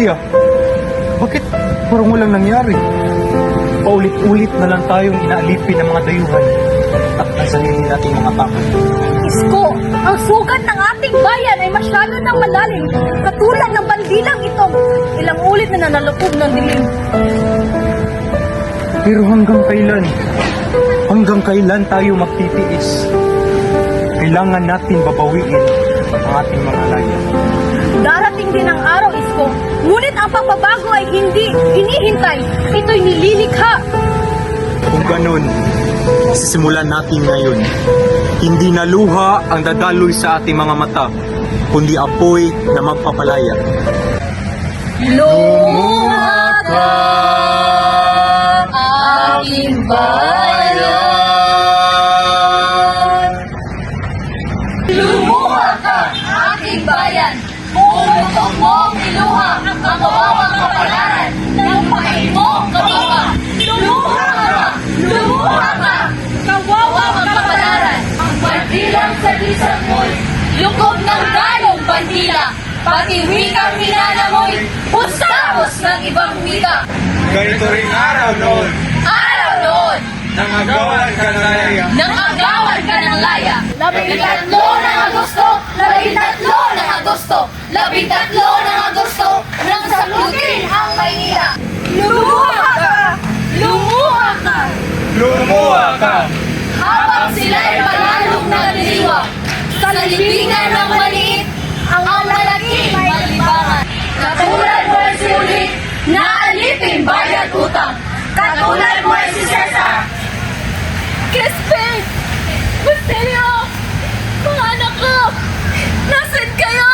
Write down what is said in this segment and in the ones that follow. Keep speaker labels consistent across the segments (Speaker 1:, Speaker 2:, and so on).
Speaker 1: Maria, bakit parang walang nangyari? Paulit-ulit na lang tayong inaalipin ng mga dayuhan at ang sarili nating mga pakay.
Speaker 2: Isko, ang sugat ng ating bayan ay masyado ng malalim, katulad ng bandilang ito. Ilang ulit na nanalapog ng dilim.
Speaker 1: Pero hanggang kailan? Hanggang kailan tayo magtitiis? Kailangan natin babawiin ang ating mga laya.
Speaker 2: Darating din ang araw, Isko. Ngunit ang pagbabago ay hindi hinihintay. Ito'y nililikha.
Speaker 1: Kung ganun, sisimulan natin ngayon. Hindi na luha ang dadaloy sa ating mga mata, kundi apoy na magpapalaya.
Speaker 2: Lumuha ka, aking bayan. Ng galong bandila. Pati wikang minana mo'y pusamos ng ibang wika.
Speaker 1: Ganito rin araw noon,
Speaker 2: Araw noon,
Speaker 1: nangagawan ka na laya.
Speaker 2: nang agawan ka ng laya. Labing tatlo ng Agosto, labing tatlo ng Agosto, labing tatlo ng Agosto, nang saklutin ang Maynila. Lumuha ka! Lumuha ka!
Speaker 1: Lumuha ka!
Speaker 2: Habang sila'y malalong nagdiriwa, sa libingan ng maliit, ang malaking malibangan. Katulad mo si ulit, naalipin bayad utang. Katulad mo si Cesar. Crispin! Basilio! Mga anak ko! Nasaan kayo?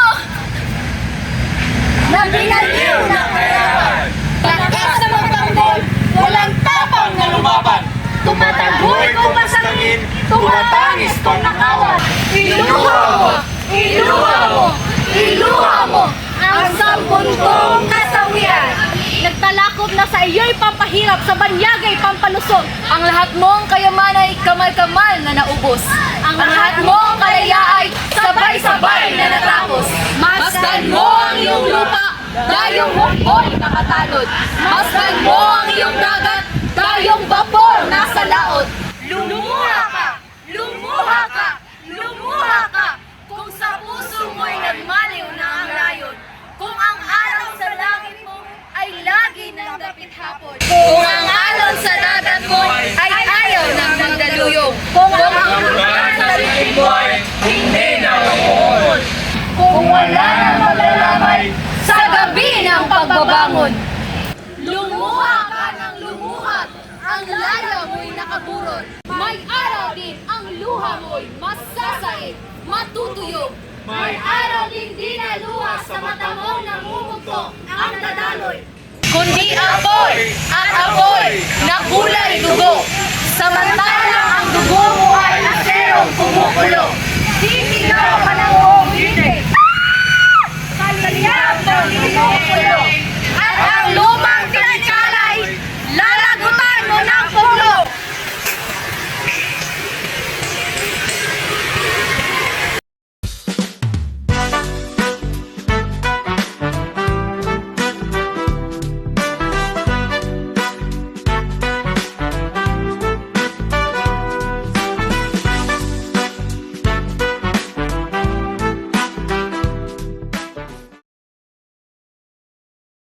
Speaker 2: Nabinaliw ng kayawan! Lakas na magtanggol! Walang tapang na lumaban! Tumatagoy kung masangin! Tumatangis kung nakawan! Iluha mo! Iluha mo! Iluha mo! Ang sampuntong kasawian! Nagtalakop na sa iyo'y pampahirap, sa banyagay pampalusog. Ang lahat mong kayaman ay kamal-kamal na naubos. Ang lahat mong kalaya ay sabay-sabay na natapos. Masdan mo ang iyong lupa, dayong hukboy nakatanod. Masdan mo ang iyong dagat, dayong vapor nasa laot. Lumuha ka! Lumuha ka! Lumuha ka! Kung sa puso mo'y nagmaliw na ang layon. Kung ang araw sa langit mo ay lagi ng dapit hapon. Kung ang alon sa dagat mo ay ayaw ng magdaluyong. Kung ang ulan sa bibig mo ay hindi na umuon. Kung wala nang maglalamay sa gabi ng pagbabangon. Lumuha ka ng lumuhat, ang laya mo'y nakaburon. May araw din ang luha mo'y masasaid, matutuyog. May araw din di na luha sa mata mong namumugto ang dadaloy. Kundi apoy at apoy na kulay dugo. Samantalang ang dugo mo ay aserong kumukulo.